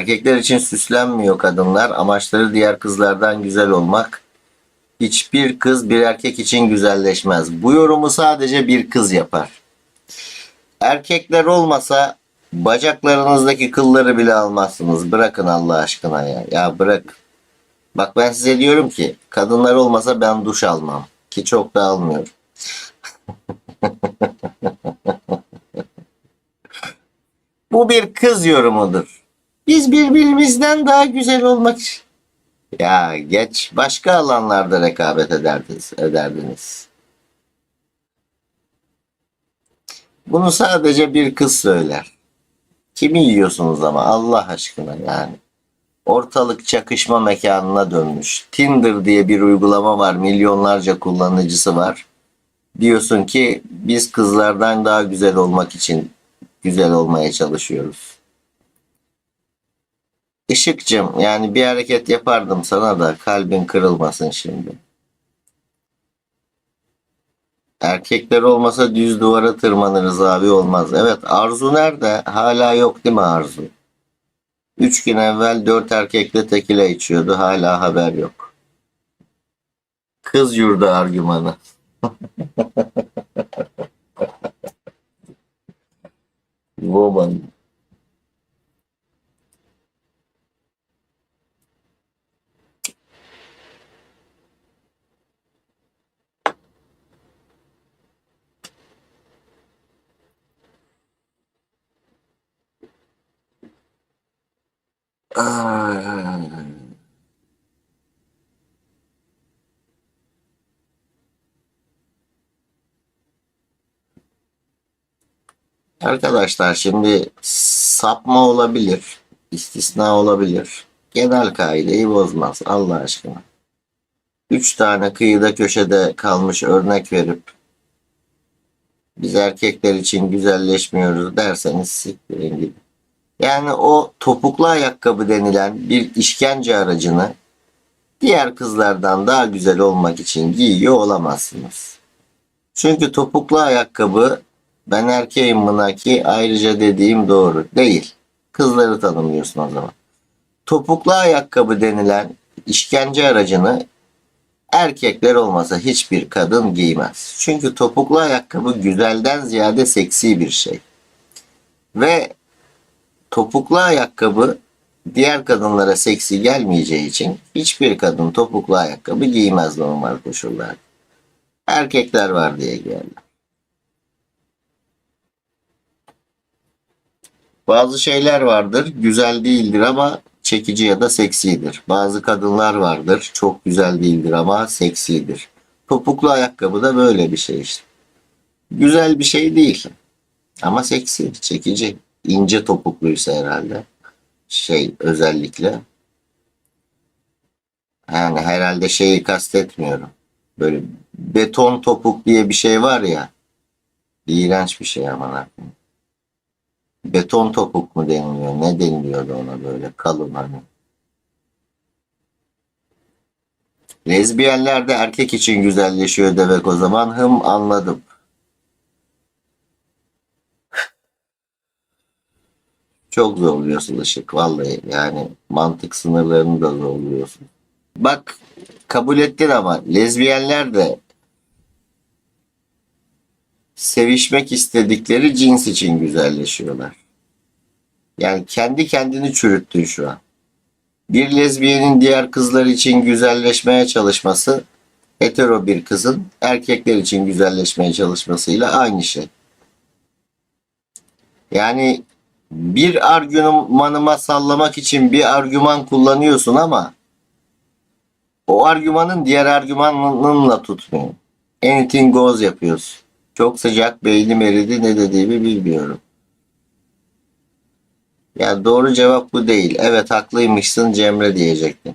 Erkekler için süslenmiyor kadınlar. Amaçları diğer kızlardan güzel olmak. Hiçbir kız bir erkek için güzelleşmez. Bu yorumu sadece bir kız yapar. Erkekler olmasa bacaklarınızdaki kılları bile almazsınız. Bırakın Allah aşkına ya. Ya bırak. Bak ben size diyorum ki kadınlar olmasa ben duş almam. Ki çok da almıyorum. Bu bir kız yorumudur. Biz birbirimizden daha güzel olmak. Ya geç başka alanlarda rekabet ederdiniz. ederdiniz. Bunu sadece bir kız söyler. Kimi yiyorsunuz ama Allah aşkına yani. Ortalık çakışma mekanına dönmüş. Tinder diye bir uygulama var. Milyonlarca kullanıcısı var. Diyorsun ki biz kızlardan daha güzel olmak için güzel olmaya çalışıyoruz. Işıkcım yani bir hareket yapardım sana da kalbin kırılmasın şimdi. Erkekler olmasa düz duvara tırmanırız abi olmaz. Evet Arzu nerede? Hala yok değil mi Arzu? Üç gün evvel dört erkekle tekile içiyordu. Hala haber yok. Kız yurdu argümanı. Woman. Ay. Arkadaşlar şimdi sapma olabilir, istisna olabilir. Genel kaideyi bozmaz Allah aşkına. Üç tane kıyıda köşede kalmış örnek verip biz erkekler için güzelleşmiyoruz derseniz siktirin gidin. Yani o topuklu ayakkabı denilen bir işkence aracını diğer kızlardan daha güzel olmak için giyiyor olamazsınız. Çünkü topuklu ayakkabı ben erkeğim buna ki ayrıca dediğim doğru değil. Kızları tanımlıyorsun o zaman. Topuklu ayakkabı denilen işkence aracını erkekler olmasa hiçbir kadın giymez. Çünkü topuklu ayakkabı güzelden ziyade seksi bir şey. Ve topuklu ayakkabı diğer kadınlara seksi gelmeyeceği için hiçbir kadın topuklu ayakkabı giymez normal koşullarda. Erkekler var diye geldi. Bazı şeyler vardır güzel değildir ama çekici ya da seksidir. Bazı kadınlar vardır çok güzel değildir ama seksidir. Topuklu ayakkabı da böyle bir şey işte. Güzel bir şey değil ama seksi, çekici. İnce topukluysa herhalde şey özellikle. Yani herhalde şeyi kastetmiyorum. Böyle beton topuk diye bir şey var ya. İğrenç bir şey aklıma. Beton topuk mu deniliyor? Ne deniliyordu ona böyle kalın hani. Lezbiyenler de erkek için güzelleşiyor demek o zaman. Hım anladım. Çok zorluyorsun ışık vallahi yani mantık sınırlarını da zorluyorsun. Bak kabul ettin ama lezbiyenler de sevişmek istedikleri cins için güzelleşiyorlar. Yani kendi kendini çürüttün şu an. Bir lezbiyenin diğer kızlar için güzelleşmeye çalışması hetero bir kızın erkekler için güzelleşmeye çalışmasıyla aynı şey. Yani bir argümanıma sallamak için bir argüman kullanıyorsun ama o argümanın diğer argümanınla tutmuyor. Anything goes yapıyorsun. Çok sıcak beynim eridi ne dediğimi bilmiyorum. Ya doğru cevap bu değil. Evet haklıymışsın Cemre diyecektim.